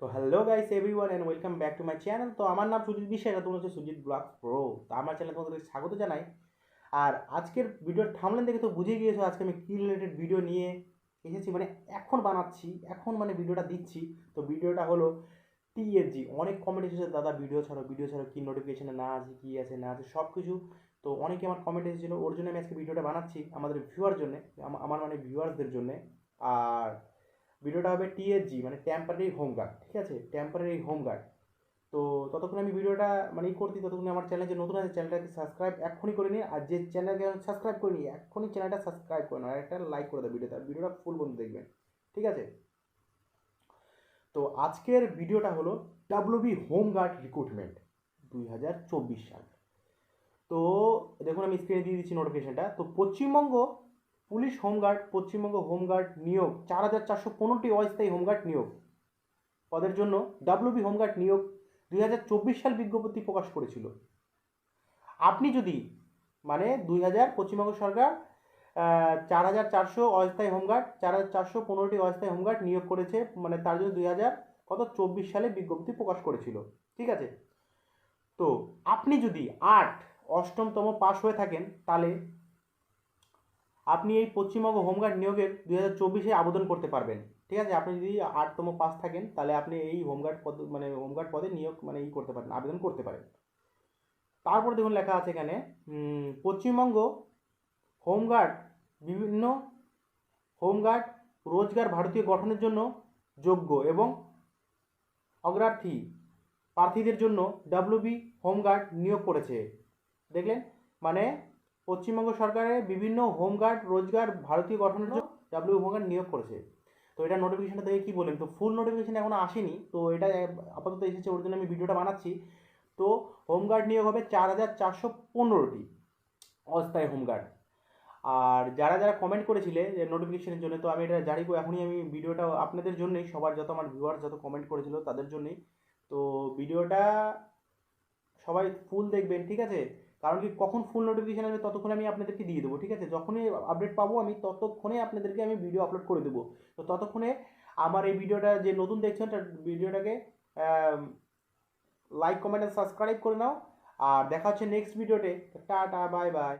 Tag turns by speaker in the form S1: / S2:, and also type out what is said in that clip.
S1: তো hello guys everyone and welcome back to my channel তো আমার নাম সুজিত বিশ্বাস আর তোমরা হচ্ছে সুজিত ব্লগ প্রো তো আমার চ্যানেল তোমাদের স্বাগত জানাই। আর আজকের ভিডিওর থামলেন দেখে তো বুঝে গিয়েছো আজকে আমি কী রিলেটেড ভিডিও নিয়ে এসেছি মানে এখন বানাচ্ছি, এখন মানে ভিডিওটা দিচ্ছি। তো ভিডিওটা হলো টিএসজি অনেক কমেন্ট এসেছে, দাদা ভিডিও ছাড়ো ভিডিও ছাড়ো, কী নোটিফিকেশনে না আছে, কী আছে, না আছে সব কিছু তো অনেকে আমার কমেন্ট এসেছিল, ওর জন্য আমি আজকে ভিডিওটা বানাচ্ছি আমাদের ভিউয়ার জন্যে, আমা- আমার মানে ভিউয়ার্সদের জন্যে। আর ভিডিওটা হবে টিএসজি মানে টেম্পারারি হোম গার্ড ঠিক আছে? টেম্পারারি হোম গার্ড তো ততক্ষণ আমি ভিডিওটা মানে করছি, ততক্ষণ আমার চ্যানেল যে নতুন আছে চ্যানেলটাকে সাবস্ক্রাইব এক্ষুনি করে নিন আর যে চ্যানেলকে সাবস্ক্রাইব করে নিই এক্ষুনি চ্যানেলটা সাবস্ক্রাইব করে নিন আর একটা লাইক করে দেয় ভিডিওতে আর ভিডিওটা ফুল বন্ধু দেখবেন, ঠিক আছে? তো আজকের ভিডিওটা হলো ডাব্লিউবি হোম গার্ড রিক্রুটমেন্ট দুই হাজার চব্বিশ সাল। তো দেখুন, আমি স্ক্রিনে দিয়ে দিচ্ছি নোটিফিকেশনটা তো Paschimbanga police home guard, Paschimbanga home guard নিয়োগ, চার হাজার চারশো পনেরোটি অস্থায়ী হোমগার্ড নিয়োগ। পদের জন্য ডাব্লিউবি হোমগার্ড নিয়োগ দুই হাজার চব্বিশ সাল বিজ্ঞপ্তি প্রকাশ করেছিল। আপনি যদি মানে দুই হাজার পশ্চিমবঙ্গ সরকার চার হাজার চারশো অস্থায়ী হোমগার্ড, চার হাজার চারশো পনেরোটি অস্থায়ী হোমগার্ড নিয়োগ করেছে মানে তার জন্য দুই হাজার কত, চব্বিশ সালে বিজ্ঞপ্তি প্রকাশ করেছিল। ঠিক আছে? তো আপনি যদি আট অষ্টমতম পাশ হয়ে থাকেন, তাহলে আপনি এই পশ্চিমবঙ্গ হোমগার্ড নিয়োগের দুই হাজার চব্বিশে আবেদন করতে পারবেন। ঠিক আছে? আপনি যদি আটতম পাস থাকেন, তাহলে আপনি এই হোমগার্ড পদ মানে হোমগার্ড পদে নিয়োগ মানে ই করতে পারেন, আবেদন করতে পারেন। তারপর দেখুন লেখা আছে এখানে পশ্চিমবঙ্গ হোমগার্ড বিভিন্ন হোমগার্ড রোজগার ভারতীয় গঠনের জন্য যোগ্য এবং অগ্রার্থী প্রার্থীদের জন্য ডাব্লিউবি হোমগার্ড নিয়োগ করেছে। দেখলেন? মানে পশ্চিমবঙ্গ সরকারের বিভিন্ন হোমগার্ড, রোজগার, ভারতীয় গঠনের জন্য ডাব্লিউ হোমগার্ড নিয়োগ করেছে। তো এটা নোটিফিকেশনটা দেখে কী বললেন? তো ফুল নোটিফিকেশন এখনও আসেনি। তো এটা আপাতত এসেছে, ওর জন্য আমি ভিডিওটা বানাচ্ছি। তো হোমগার্ড নিয়োগ হবে চার হাজার চারশো পনেরোটি অস্থায়ী হোমগার্ড। আর যারা যারা কমেন্ট করেছিলে যে নোটিফিকেশনের জন্য, তো আমি এটা জারি এখনই আমি ভিডিওটা আপনাদের জন্যই, সবার যত আমার ভিউয়ার্স যত কমেন্ট করেছিল তাদের জন্যই। তো ভিডিওটা সবাই ফুল দেখবেন, ঠিক আছে? কারণ কি কখন ফুল নোটিফিকেশান আসবে ততক্ষণে আমি আপনাদেরকে দিয়ে দেবো, ঠিক আছে? যখনই আপডেট পাবো আমি ততক্ষণে আপনাদেরকে আমি ভিডিও আপলোড করে দেবো। তো ততক্ষণে আমার এই ভিডিওটা যে নতুন দেখছেন তার ভিডিওটাকে লাইক কমেন্ট সাবস্ক্রাইব করে নাও। আর দেখা হচ্ছে নেক্সট ভিডিওতে টাটা বাই বাই